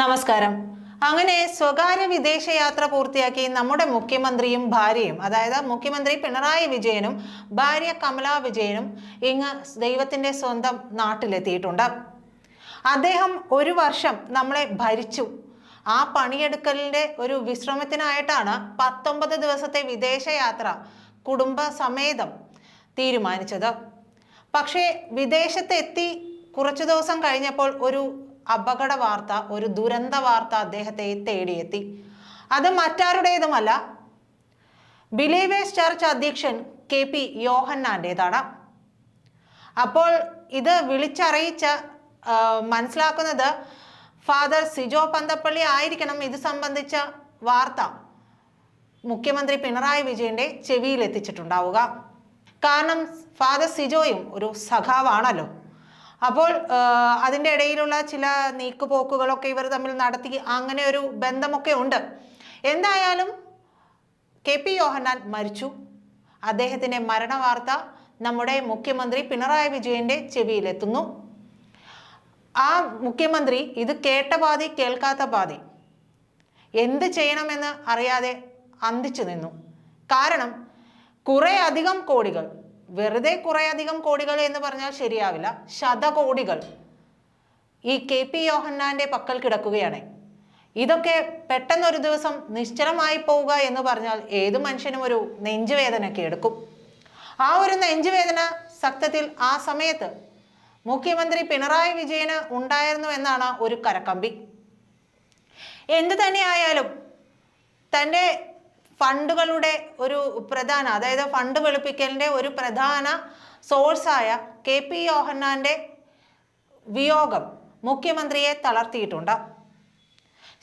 നമസ്കാരം. അങ്ങനെ സ്വകാര്യ വിദേശയാത്ര പൂർത്തിയാക്കി നമ്മുടെ മുഖ്യമന്ത്രിയും ഭാര്യയും അതായത് മുഖ്യമന്ത്രി പിണറായി വിജയനും ഭാര്യ കമലാ വിജയനും ഇങ്ങ് ദൈവത്തിന്റെ സ്വന്തം നാട്ടിലെത്തിയിട്ടുണ്ട്. അദ്ദേഹം ഒരു വർഷം നമ്മളെ ഭരിച്ചു. ആ പണിയെടുക്കലിന്റെ ഒരു വിശ്രമത്തിനായിട്ടാണ് പത്തൊമ്പത് ദിവസത്തെ വിദേശയാത്ര കുടുംബസമേതം തീരുമാനിച്ചത്. പക്ഷേ വിദേശത്തെത്തി കുറച്ചു ദിവസം കഴിഞ്ഞപ്പോൾ ഒരു അപകട വാർത്ത ഒരു ദുരന്ത വാർത്ത അദ്ദേഹത്തെ തേടിയെത്തി. അത് മറ്റാരുടേതുമല്ല. ബിലീവേഴ്സ് ചർച്ച് അധ്യക്ഷൻ കെ പി യോഹന്നാന്റെതാണ് അപ്പോൾ ഇത് വിളിച്ചറിയിച്ച് മനസ്സിലാക്കുന്നത് ഫാദർ സിജോ പന്തപ്പള്ളി ആയിരിക്കണം. ഇത് സംബന്ധിച്ച വാർത്ത മുഖ്യമന്ത്രി പിണറായി വിജയന്റെ ചെവിയിൽ എത്തിച്ചിട്ടുണ്ടാവുക കാരണം ഫാദർ സിജോയും ഒരു സഖാവാണല്ലോ. അപ്പോൾ അതിന്റെ ഇടയിലുള്ള ചില നീക്കുപോക്കുകളൊക്കെ ഇവർ തമ്മിൽ നടത്തി അങ്ങനെ ഒരു ബന്ധമൊക്കെ ഉണ്ട്. എന്തായാലും കെ പി യോഹന്നാൻ മരിച്ചു. അദ്ദേഹത്തിന്റെ മരണവാർത്ത നമ്മുടെ മുഖ്യമന്ത്രി പിണറായി വിജയന്റെ ചെവിയിലെത്തുന്നു. ആ മുഖ്യമന്ത്രി ഇത് കേട്ട പാതി കേൾക്കാത്ത പാതി എന്ത് ചെയ്യണമെന്ന് അറിയാതെ അന്തിച്ചു നിന്നു. കാരണം കുറേ അധികം കോടികൾ വെറുതെ കുറെ അധികം കോടികൾ എന്ന് പറഞ്ഞാൽ ശരിയാവില്ല. ശതകോടികൾ. ഈ കെ പി യോഹന്നാന്റെ പക്കൽ കിടക്കുകയാണ്. ഇതൊക്കെ പെട്ടെന്നൊരു ദിവസം നിശ്ചലമായി പോവുക എന്ന് പറഞ്ഞാൽ ഏത് മനുഷ്യനും ഒരു നെഞ്ചുവേദനയൊക്കെ എടുക്കും. ആ ഒരു നെഞ്ചുവേദന സത്യത്തിൽ ആ സമയത്ത് മുഖ്യമന്ത്രി പിണറായി വിജയന് ഉണ്ടായിരുന്നു എന്നാണ് ഒരു കരക്കമ്പി. എന്തു തന്നെയായാലും തന്റെ ഫണ്ടുകളുടെ ഒരു പ്രധാന അതായത് ഫണ്ട് വെളുപ്പിക്കലിന്റെ ഒരു പ്രധാന സോഴ്സായ കെ പി യോഹന്നാന്റെ വിയോഗം മുഖ്യമന്ത്രിയെ തളർത്തിയിട്ടുണ്ട്.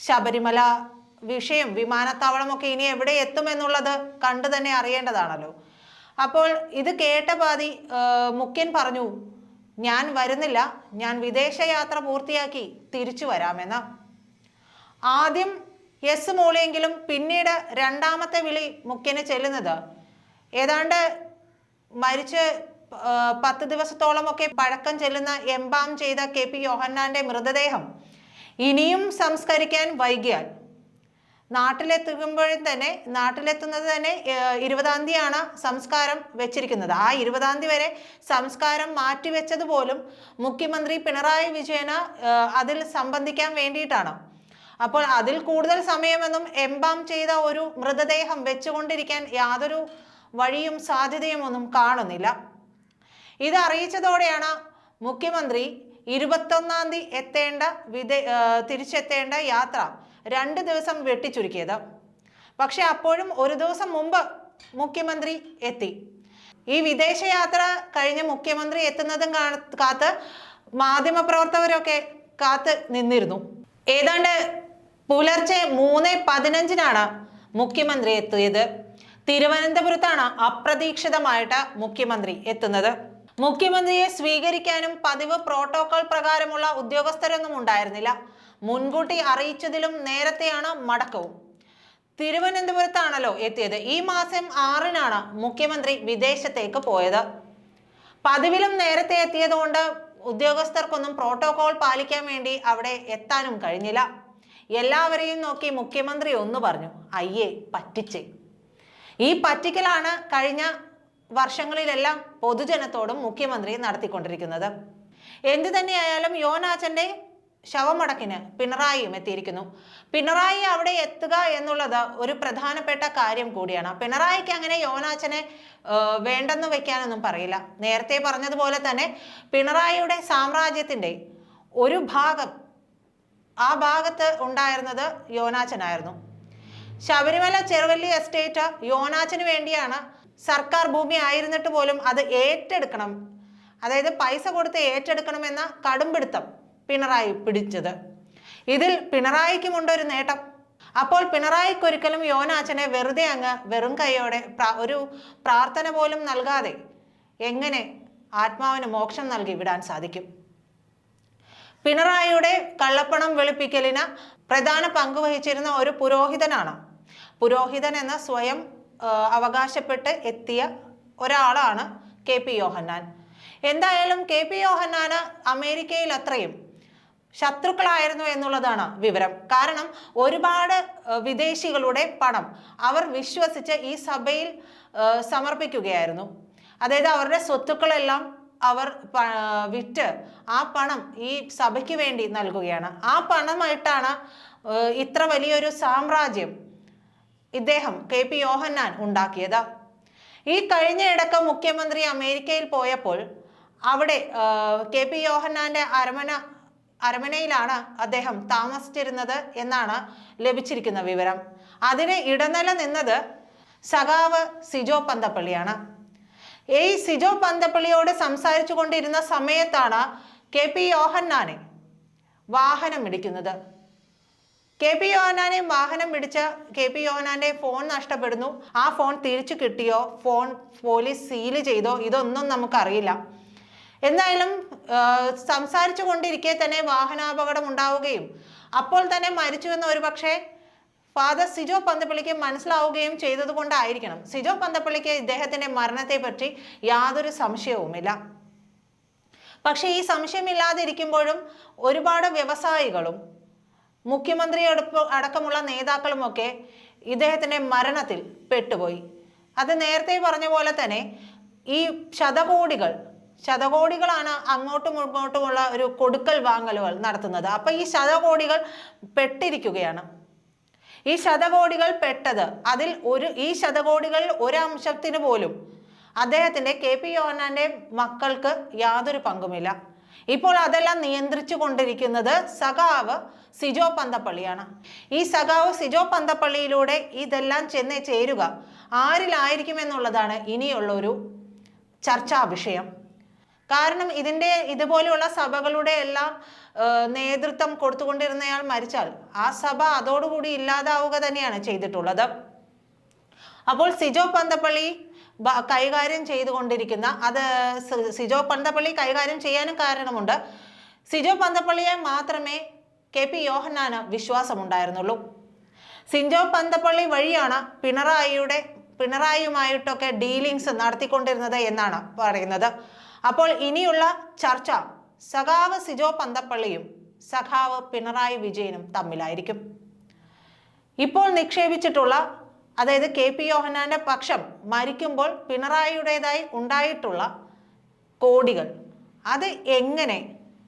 ശബരിമല വിഷയം വിമാനത്താവളമൊക്കെ ഇനി എവിടെ എത്തുമെന്നുള്ളത് കണ്ടു തന്നെ അറിയേണ്ടതാണല്ലോ. അപ്പോൾ ഇത് കേട്ട പാതി മുഖ്യൻ പറഞ്ഞു ഞാൻ വരുന്നില്ല ഞാൻ വിദേശയാത്ര പൂർത്തിയാക്കി തിരിച്ചു വരാമെന്ന്. ആദ്യം യെസ് മൂളിയെങ്കിലും പിന്നീട് രണ്ടാമത്തെ വിളി മുഖ്യന് ചെല്ലുന്നത്. ഏതാണ്ട് മരിച്ച് പത്ത് ദിവസത്തോളമൊക്കെ പഴക്കം ചെല്ലുന്ന എംബാം ചെയ്ത കെ പി യോഹന്നാന്റെ മൃതദേഹം ഇനിയും സംസ്കരിക്കാൻ വൈകിയാൽ. നാട്ടിലെത്തുമ്പോഴും തന്നെ നാട്ടിലെത്തുന്നത് തന്നെ ഇരുപതാം തീയതിയാണ് സംസ്കാരം വെച്ചിരിക്കുന്നത്. ആ ഇരുപതാം തീയതി വരെ സംസ്കാരം മാറ്റിവെച്ചത് പോലും മുഖ്യമന്ത്രി പിണറായി വിജയന് അതിൽ സംബന്ധിക്കാൻ വേണ്ടിയിട്ടാണ്. അപ്പോൾ അതിൽ കൂടുതൽ സമയമൊന്നും എംബാം ചെയ്ത ഒരു മൃതദേഹം വെച്ചുകൊണ്ടിരിക്കാൻ യാതൊരു വഴിയും സാധ്യതയും ഒന്നും കാണുന്നില്ല. ഇത് അറിയിച്ചതോടെയാണ് മുഖ്യമന്ത്രി ഇരുപത്തൊന്നാം തീയതി എത്തേണ്ട വിദേ തിരിച്ചെത്തേണ്ട യാത്ര രണ്ട് ദിവസം വെട്ടിച്ചുരുക്കിയത്. പക്ഷെ അപ്പോഴും ഒരു ദിവസം മുമ്പ് മുഖ്യമന്ത്രി എത്തി. ഈ വിദേശയാത്ര കഴിഞ്ഞ് മുഖ്യമന്ത്രി എത്തുന്നതും കാത്ത് മാധ്യമപ്രവർത്തകരൊക്കെ കാത്ത് നിന്നിരുന്നു. ഏതാണ്ട് പുലർച്ചെ മൂന്ന് പതിനഞ്ചിനാണ് മുഖ്യമന്ത്രി എത്തിയത്. തിരുവനന്തപുരത്താണ് അപ്രതീക്ഷിതമായിട്ട് മുഖ്യമന്ത്രി എത്തുന്നത്. മുഖ്യമന്ത്രിയെ സ്വീകരിക്കാനും പതിവ് പ്രോട്ടോകോൾ പ്രകാരമുള്ള ഉദ്യോഗസ്ഥരൊന്നും ഉണ്ടായിരുന്നില്ല. മുൻകൂട്ടി അറിയിച്ചതിലും നേരത്തെയാണ് മടക്കവും. തിരുവനന്തപുരത്താണല്ലോ എത്തിയത്. ഈ മാസം ആറിനാണ് മുഖ്യമന്ത്രി വിദേശത്തേക്ക് പോയത്. പതിവിലും നേരത്തെ എത്തിയതുകൊണ്ട് ഉദ്യോഗസ്ഥർക്കൊന്നും പ്രോട്ടോകോൾ പാലിക്കാൻ വേണ്ടി അവിടെ എത്താനും കഴിഞ്ഞില്ല. എല്ലാവരെയും നോക്കി മുഖ്യമന്ത്രി ഒന്ന് പറഞ്ഞു അയ്യേ പറ്റിച്ചേ. ഈ പറ്റിക്കലാണ് കഴിഞ്ഞ വർഷങ്ങളിലെല്ലാം പൊതുജനത്തോടും മുഖ്യമന്ത്രി നടത്തിക്കൊണ്ടിരിക്കുന്നത്. എന്തു തന്നെയായാലും യോനാച്ചന്റെ ശവമടക്കിന് പിണറായിയും എത്തിയിരിക്കുന്നു. പിണറായി അവിടെ എത്തുക എന്നുള്ളത് ഒരു പ്രധാനപ്പെട്ട കാര്യം കൂടിയാണ്. പിണറായിക്ക് അങ്ങനെ യോനാച്ചനെ വേണ്ടെന്ന് വെക്കാനൊന്നും പറയില്ല. നേരത്തെ പറഞ്ഞതുപോലെ തന്നെ പിണറായിയുടെ സാമ്രാജ്യത്തിന്റെ ഒരു ഭാഗം ആ ഭാഗത്ത് ഉണ്ടായിരുന്നത് യോനാച്ചനായിരുന്നു. ശബരിമല ചെറുവല്ലി എസ്റ്റേറ്റ് യോനാച്ചന് വേണ്ടിയാണ് സർക്കാർ ഭൂമി ആയിരുന്നിട്ട് പോലും അത് ഏറ്റെടുക്കണം അതായത് പൈസ കൊടുത്ത് ഏറ്റെടുക്കണമെന്ന കടുംപിടുത്തം പിണറായി പിടിച്ചത്. ഇതിൽ പിണറായിക്കുമുണ്ട് ഒരു നേട്ടം. അപ്പോൾ പിണറായിക്കൊരിക്കലും യോനാച്ചനെ വെറുതെ അങ്ങ് വെറും കൈയോടെ ഒരു പ്രാർത്ഥന പോലും നൽകാതെ എങ്ങനെ ആത്മാവിന് മോക്ഷം നൽകി വിടാൻ സാധിക്കും? പിണറായിയുടെ കള്ളപ്പണം വെളുപ്പിക്കലിന് പ്രധാന പങ്ക് വഹിച്ചിരുന്ന ഒരു പുരോഹിതനാണ്. പുരോഹിതൻ എന്ന സ്വയം അവകാശപ്പെട്ട് എത്തിയ ഒരാളാണ് കെ പി യോഹന്നാൻ. എന്തായാലും കെ പി യോഹന്നാന് അമേരിക്കയിൽ അത്രയും ശത്രുക്കളായിരുന്നു എന്നുള്ളതാണ് വിവരം. കാരണം ഒരുപാട് വിദേശികളുടെ പണം അവർ വിശ്വസിച്ച് ഈ സഭയിൽ സമർപ്പിക്കുകയായിരുന്നു. അതായത് അവരുടെ സ്വത്തുക്കളെല്ലാം അവർ വിറ്റ് ആ പണം ഈ സഭയ്ക്ക് വേണ്ടി നൽകുകയാണ്. ആ പണമായിട്ടാണ് ഇത്ര വലിയൊരു സാമ്രാജ്യം ഇദ്ദേഹം കെ പി യോഹന്നാൻ ഉണ്ടാക്കിയത്. ഈ കഴിഞ്ഞയിടക്ക് മുഖ്യമന്ത്രി അമേരിക്കയിൽ പോയപ്പോൾ അവിടെ കെ പി യോഹന്നാന്റെ അരമന അരമനയിലാണ് അദ്ദേഹം താമസിച്ചിരുന്നത് എന്നാണ് ലഭിച്ചിരിക്കുന്ന വിവരം. അതിന് ഇടനില നിന്നത് സഖാവ് സിജോ പന്തപ്പള്ളിയാണ്. ഈ സിജോ പന്തപ്പള്ളിയോട് സംസാരിച്ചു കൊണ്ടിരുന്ന സമയത്താണ് കെ പി യോഹന്നാനെ വാഹനം ഇടിക്കുന്നത്. കെ പി യോഹനാനെ വാഹനം പിടിച്ച കെ പി യോഹനാന്റെ ഫോൺ നഷ്ടപ്പെടുന്നു. ആ ഫോൺ തിരിച്ചു കിട്ടിയോ? ഫോൺ പോലീസ് സീൽ ചെയ്തോ? ഇതൊന്നും നമുക്കറിയില്ല. എന്തായാലും സംസാരിച്ചു കൊണ്ടിരിക്കെ തന്നെ വാഹനാപകടം ഉണ്ടാവുകയും അപ്പോൾ തന്നെ മരിച്ചുവെന്ന് ഒരു പക്ഷേ ഫാദർ സിജോ പന്തപ്പള്ളിക്ക് മനസ്സിലാവുകയും ചെയ്തതുകൊണ്ടായിരിക്കണം. സിജോ പന്തപ്പള്ളിക്ക് ഇദ്ദേഹത്തിന്റെ മരണത്തെപ്പറ്റി യാതൊരു സംശയവുമില്ല. പക്ഷെ ഈ സംശയമില്ലാതിരിക്കുമ്പോഴും ഒരുപാട് വ്യവസായികളും മുഖ്യമന്ത്രി അടുപ്പ- അടക്കമുള്ള നേതാക്കളുമൊക്കെ ഇദ്ദേഹത്തിന്റെ മരണത്തിൽ പെട്ടുപോയി. അത് നേരത്തെ പറഞ്ഞ പോലെ തന്നെ ഈ ശതകോടികൾ ശതകോടികളാണ് അങ്ങോട്ടും ഇങ്ങോട്ടുമുള്ള ഒരു കൊടുക്കൽ വാങ്ങലുകൾ നടത്തുന്നത്. അപ്പൊ ഈ ശതകോടികൾ പെട്ടിരിക്കുകയാണ്. ഈ ശതകോടികൾ പെട്ടത് അതിൽ ഒരു ഈ ശതകോടികളിൽ ഒരംശത്തിന് പോലും അദ്ദേഹത്തിന്റെ കെ പി യോഹനാന്റെ മക്കൾക്ക് യാതൊരു പങ്കുമില്ല. ഇപ്പോൾ അതെല്ലാം നിയന്ത്രിച്ചു കൊണ്ടിരിക്കുന്നത് സഖാവ് സിജോ പന്തപ്പള്ളിയാണ്. ഈ സഖാവ് സിജോ പന്തപ്പള്ളിയിലൂടെ ഇതെല്ലാം ചെന്ന് ചേരുക ആരിലായിരിക്കുമെന്നുള്ളതാണ് ഇനിയുള്ള ഒരു ചർച്ചാ വിഷയം. കാരണം ഇതിന്റെ ഇതുപോലെയുള്ള സഭകളുടെ എല്ലാം നേതൃത്വം കൊടുത്തുകൊണ്ടിരുന്നയാൾ മരിച്ചാൽ ആ സഭ അതോടുകൂടി ഇല്ലാതാവുക തന്നെയാണ് ചെയ്തിട്ടുള്ളത്. അപ്പോൾ സിജോ പന്തപ്പള്ളി കൈകാര്യം ചെയ്തുകൊണ്ടിരിക്കുന്ന അത് സിജോ പന്തപ്പള്ളി കൈകാര്യം ചെയ്യാനും കാരണമുണ്ട്. സിജോ പന്തപ്പള്ളിയെ മാത്രമേ കെ പി യോഹന്നാന് വിശ്വാസമുണ്ടായിരുന്നുള്ളൂ. സിജോ പന്തപ്പള്ളി വഴിയാണ് പിണറായിയുടെ പിണറായിയുമായിട്ടൊക്കെ ഡീലിങ്സ് നടത്തിക്കൊണ്ടിരുന്നത് എന്നാണ് പറയുന്നത്. അപ്പോൾ ഇനിയുള്ള ചർച്ച സഖാവ് സിജോ പന്തപ്പള്ളിയും സഖാവ് പിണറായി വിജയനും തമ്മിലായിരിക്കും. ഇപ്പോൾ നിക്ഷേപിച്ചിട്ടുള്ള അതായത് കെ പി യോഹനാന്റെ പക്ഷം മരിക്കുമ്പോൾ പിണറായിയുടേതായി ഉണ്ടായിട്ടുള്ള കോടികൾ അത് എങ്ങനെ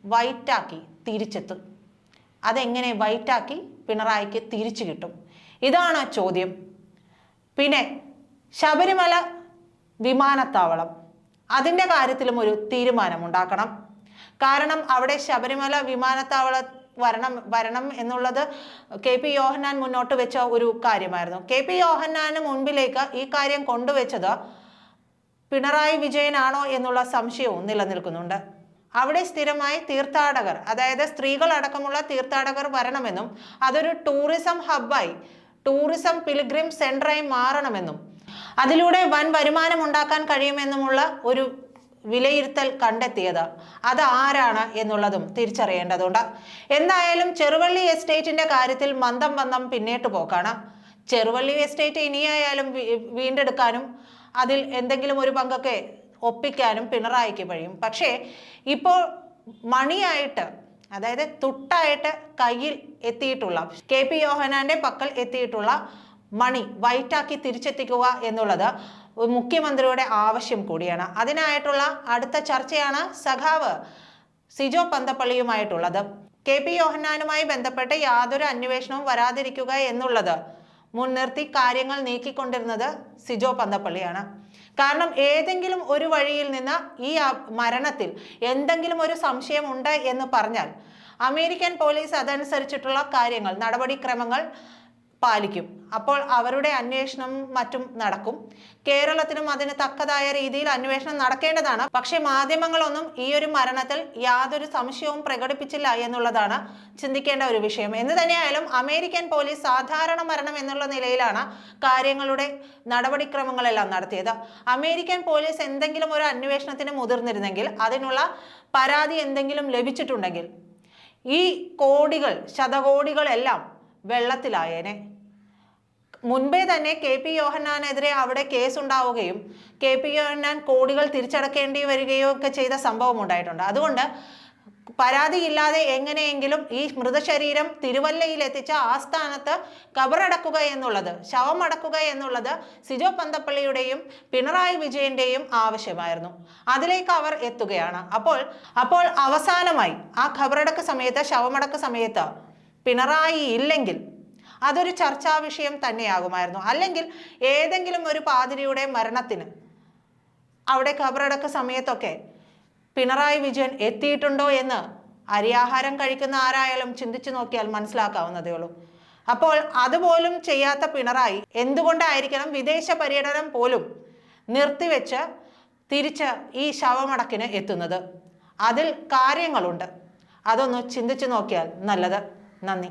വൈറ്റാക്കി തിരിച്ചെത്തും? അതെങ്ങനെ വൈറ്റാക്കി പിണറായിക്ക് തിരിച്ചു കിട്ടും? ഇതാണ് ചോദ്യം. പിന്നെ ശബരിമല വിമാനത്താവളം. അതിന്റെ കാര്യത്തിലും ഒരു തീരുമാനമുണ്ടാക്കണം. കാരണം അവിടെ ശബരിമല വിമാനത്താവള വരണം വരണം എന്നുള്ളത് കെ പി യോഹന്നാൻ മുന്നോട്ട് വെച്ച ഒരു കാര്യമായിരുന്നു. കെ പി യോഹന്നാന് മുൻപിലേക്ക് ഈ കാര്യം കൊണ്ടുവച്ചത് പിണറായി വിജയനാണോ എന്നുള്ള സംശയവും നിലനിൽക്കുന്നുണ്ട്. അവിടെ സ്ഥിരമായി തീർത്ഥാടകർ അതായത് സ്ത്രീകൾ അടക്കമുള്ള തീർത്ഥാടകർ വരണമെന്നും അതൊരു ടൂറിസം ഹബ്ബായി ടൂറിസം പിലിഗ്രിം സെന്ററായി മാറണമെന്നും അതിലൂടെ വൻ വരുമാനം ഉണ്ടാക്കാൻ കഴിയുമെന്നുമുള്ള ഒരു വിലയിരുത്തൽ കണ്ടെത്തിയത് അത് ആരാണ് എന്നുള്ളതും തിരിച്ചറിയേണ്ടതുണ്ട്. എന്തായാലും ചെറുവള്ളി എസ്റ്റേറ്റിന്റെ കാര്യത്തിൽ മന്ദം മന്ദം പിന്നേട്ട് പോക്കാണ്. ചെറുവള്ളി എസ്റ്റേറ്റ് ഇനിയായാലും വീണ്ടെടുക്കാനും അതിൽ എന്തെങ്കിലും ഒരു പങ്കൊക്കെ ഒപ്പിക്കാനും പിണറായിക്ക് കഴിയും. പക്ഷേ ഇപ്പോൾ മണിയായിട്ട് അതായത് തുട്ടായിട്ട് കയ്യിൽ എത്തിയിട്ടുള്ള കെ പി യോഹനാന്റെ പക്കൽ എത്തിയിട്ടുള്ള മണി വൈറ്റാക്കി തിരിച്ചെത്തിക്കുക എന്നുള്ളത് മുഖ്യമന്ത്രിയുടെ ആവശ്യം കൂടിയാണ്. അതിനായിട്ടുള്ള അടുത്ത ചർച്ചയാണ് സഖാവ് സിജോ പന്തപ്പള്ളിയുമായിട്ടുള്ളത്. കെ പി യോഹന്നാനുമായി ബന്ധപ്പെട്ട് യാതൊരു അന്വേഷണവും വരാതിരിക്കുക എന്നുള്ളത് മുൻനിർത്തി കാര്യങ്ങൾ നീക്കിക്കൊണ്ടിരുന്നത് സിജോ പന്തപ്പള്ളിയാണ്. കാരണം ഏതെങ്കിലും ഒരു വഴിയിൽ നിന്ന് ഈ മരണത്തിൽ എന്തെങ്കിലും ഒരു സംശയം ഉണ്ട് എന്ന് പറഞ്ഞാൽ അമേരിക്കൻ പോലീസ് അതനുസരിച്ചിട്ടുള്ള കാര്യങ്ങൾ നടപടിക്രമങ്ങൾ പാലിക്കും. അപ്പോൾ അവരുടെ അന്വേഷണം മറ്റും നടക്കും. കേരളത്തിനും അതിന് തക്കതായ രീതിയിൽ അന്വേഷണം നടക്കേണ്ടതാണ്. പക്ഷേ മാധ്യമങ്ങളൊന്നും ഈ ഒരു മരണത്തിൽ യാതൊരു സംശയവും പ്രകടിപ്പിച്ചില്ല എന്നുള്ളതാണ് ചിന്തിക്കേണ്ട ഒരു വിഷയം. എന്ന് തന്നെയായാലും അമേരിക്കൻ പോലീസ് സാധാരണ മരണം എന്നുള്ള നിലയിലാണ് കാര്യങ്ങളുടെ നടപടിക്രമങ്ങളെല്ലാം നടത്തിയത്. അമേരിക്കൻ പോലീസ് എന്തെങ്കിലും ഒരു അന്വേഷണത്തിന് മുതിർന്നിരുന്നെങ്കിൽ അതിനുള്ള പരാതി എന്തെങ്കിലും ലഭിച്ചിട്ടുണ്ടെങ്കിൽ ഈ കോടികൾ ശതകോടികളെല്ലാം വെള്ളത്തിലായേനെ. മുൻപേ തന്നെ കെ പി യോഹന്നാനെതിരെ അവിടെ കേസ് ഉണ്ടാവുകയും കെ പി യോഹന്നാൻ കോടികൾ തിരിച്ചടക്കേണ്ടി വരികയോ ഒക്കെ ചെയ്ത സംഭവം ഉണ്ടായിട്ടുണ്ട്. അതുകൊണ്ട് പരാതിയില്ലാതെ എങ്ങനെയെങ്കിലും ഈ മൃതശരീരം തിരുവല്ലയിൽ എത്തിച്ച ആസ്ഥാനത്ത് കബറടക്കുക എന്നുള്ളത് ശവമടക്കുക എന്നുള്ളത് സിജോ പന്തപ്പള്ളിയുടെയും പിണറായി വിജയന്റെയും ആവശ്യമായിരുന്നു. അതിലേക്ക് അവർ എത്തുകയാണ്. അപ്പോൾ അപ്പോൾ അവസാനമായി ആ ഖബറടക്ക് സമയത്ത് ശവമടക്ക് സമയത്ത് പിണറായി ഇല്ലെങ്കിൽ അതൊരു ചർച്ചാ വിഷയം തന്നെയാകുമായിരുന്നു. അല്ലെങ്കിൽ ഏതെങ്കിലും ഒരു പാതിരിയുടെ മരണത്തിന് അവിടെ കബറടക്ക സമയത്തൊക്കെ പിണറായി വിജയൻ എത്തിയിട്ടുണ്ടോ എന്ന് അരിയാഹാരം കഴിക്കുന്ന ആരായാലും ചിന്തിച്ചു നോക്കിയാൽ മനസ്സിലാക്കാവുന്നതേ ഉള്ളൂ. അപ്പോൾ അതുപോലും ചെയ്യാത്ത പിണറായി എന്തുകൊണ്ടായിരിക്കണം വിദേശ പര്യടനം പോലും നിർത്തിവെച്ച് തിരിച്ച് ഈ ശവമടക്കിന് എത്തുന്നത്? അതിൽ കാര്യങ്ങളുണ്ട്. അതൊന്ന് ചിന്തിച്ചു നോക്കിയാൽ നല്ലത്. നന്ദി.